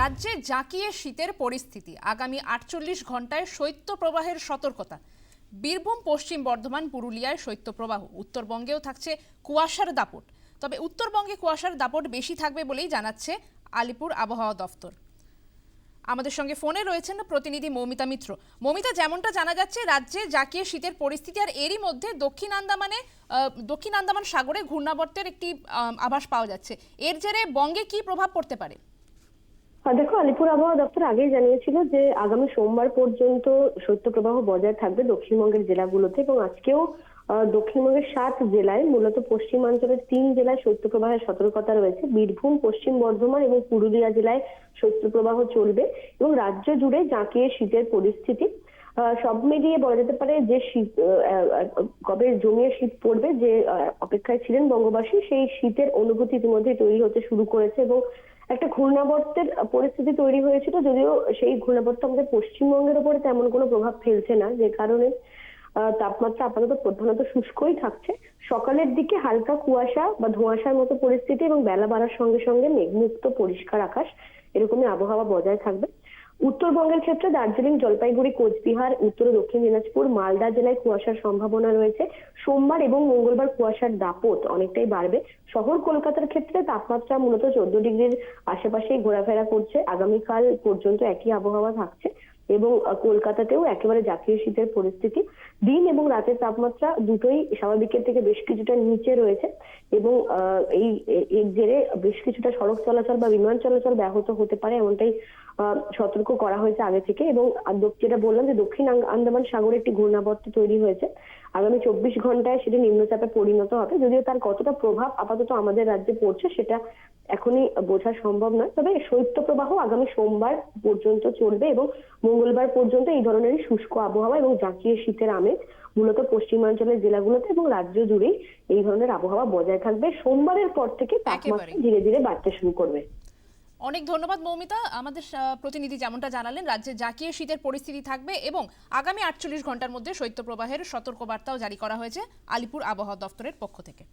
রাজ্যে জাঁকিয়ে শীতের পরিস্থিতি। আগামী আটচল্লিশ ঘন্টায় শৈত্যপ্রবাহের সতর্কতা। বীরভূম, পশ্চিম বর্ধমান, পুরুলিয়ায় শৈত্যপ্রবাহ। উত্তরবঙ্গেও থাকছে কুয়াশার দাপট। তবে উত্তরবঙ্গে কুয়াশার দাপট বেশি থাকবে বলেই জানাচ্ছে আলিপুর আবহাওয়া দফতর। আমাদের সঙ্গে ফোনে রয়েছেন প্রতিনিধি মৌমিতা মিত্র। মৌমিতা, যেমনটা জানা যাচ্ছে, রাজ্যে জাঁকিয়ে শীতের পরিস্থিতি আর এরই মধ্যে দক্ষিণ আন্দামানে দক্ষিণ আন্দামান সাগরে ঘূর্ণাবর্তের একটি আভাস পাওয়া যাচ্ছে। এর জেরে বঙ্গে কি প্রভাব পড়তে পারে? দেখো, আলিপুর আবহাওয়া দপ্তর আগেই জানিয়েছিল যে আগামী সোমবার পর্যন্ত শৈত্যপ্রবাহ বজায় থাকবে দক্ষিণবঙ্গের জেলাগুলোতে এবং আজকেও দক্ষিণবঙ্গের সাত জেলায়, মূলত পশ্চিমাঞ্চলের তিন জেলায় শৈত্যপ্রবাহের সতর্কতা রয়েছে। বীরভূম, পশ্চিম বর্ধমান এবং পুরুলিয়া জেলায় শৈত্যপ্রবাহ চলবে এবং রাজ্য জুড়ে জাঁকিয়ে শীতের পরিস্থিতি। সব মিলিয়ে বলা যেতে পারে যে শীত কবে জমিয়ে শীত পড়বে, যে অপেক্ষায় ছিলেন বঙ্গবাসী, সেই শীতের অনুভূতি ইতিমধ্যেই তৈরি হতে শুরু করেছে এবং একটা ঘূর্ণাবর্তের পরিস্থিতি তৈরি হয়েছিল, যদিও সেই ঘূর্ণাবর্ত আমাদের পশ্চিমবঙ্গের উপরে তেমন কোনো প্রভাব ফেলছে না, যে কারণে তাপমাত্রা আপাতত প্রধানত শুষ্কই থাকছে। সকালের দিকে হালকা কুয়াশা বা ধোঁয়াশার মতো পরিস্থিতি এবং বেলা বাড়ার সঙ্গে সঙ্গে মেঘমুক্ত পরিষ্কার আকাশ, এরকমই আবহাওয়া বজায় থাকবে। উত্তরবঙ্গের ক্ষেত্রে দার্জিলিং, জলপাইগুড়ি, কোচবিহার, উত্তর ও দক্ষিণ দিনাজপুর, মালদা জেলায় কুয়াশার সম্ভাবনা রয়েছে। সোমবার এবং মঙ্গলবার কুয়াশার দাপট অনেকটাই বাড়বে। শহর কলকাতার ক্ষেত্রে তাপমাত্রা মূলত চোদ্দ ডিগ্রির আশেপাশেই ঘোরাফেরা করছে। আগামীকাল পর্যন্ত একই আবহাওয়া থাকছে। এবং কলকাতাতেও একেবারে জাতীয় শীতের পরিস্থিতি। দিন এবং রাতের তাপমাত্রা দুটোই স্বাভাবিকের থেকে বেশ কিছুটা নিচে রয়েছে এবং এই, এর জেরে বেশ কিছুটা সড়ক চলাচল বা বিমান চলাচল ব্যাহত হতে পারে এমনটাই সতর্ক করা হয়েছে আগে থেকে এবং যেটা বললাম যে দক্ষিণ আন্দামান সাগরে একটি ঘূর্ণাবর্ত তৈরি হয়েছে। আগামী চব্বিশ ঘন্টায় সেটি নিম্নচাপে পরিণত হবে। যদিও তার কতটা প্রভাব আপাতত আমাদের রাজ্যে পড়ছে সেটা এখনই বোঝা সম্ভব নয়। তবে শৈত্যপ্রবাহ আগামী সোমবার পর্যন্ত চলবে এবং মঙ্গলবার পর্যন্ত এই ধরনের শুষ্ক আবহাওয়া এবং জাঁকিয়ে শীতের আমেজ মূলত পশ্চিমাঞ্চলের জেলাগুলোতে এবং রাজ্য জুড়েই এই ধরনের আবহাওয়া বজায় থাকবে। সোমবারের পর থেকে তাপমাত্রা ধীরে ধীরে বাড়তে শুরু করবে। অনেক ধন্যবাদ মৌমিতা। আমাদের প্রতিনিধি যেমনটা জানালেন রাজ্যে জাঁকিয়ে শীতের পরিস্থিতি থাকবে এবং আগামী আটচল্লিশ ঘণ্টার মধ্যে শৈত্যপ্রবাহের সতর্কবার্তাও জারি করা হয়েছে আলিপুর আবহাওয়া দফতরের পক্ষ থেকে।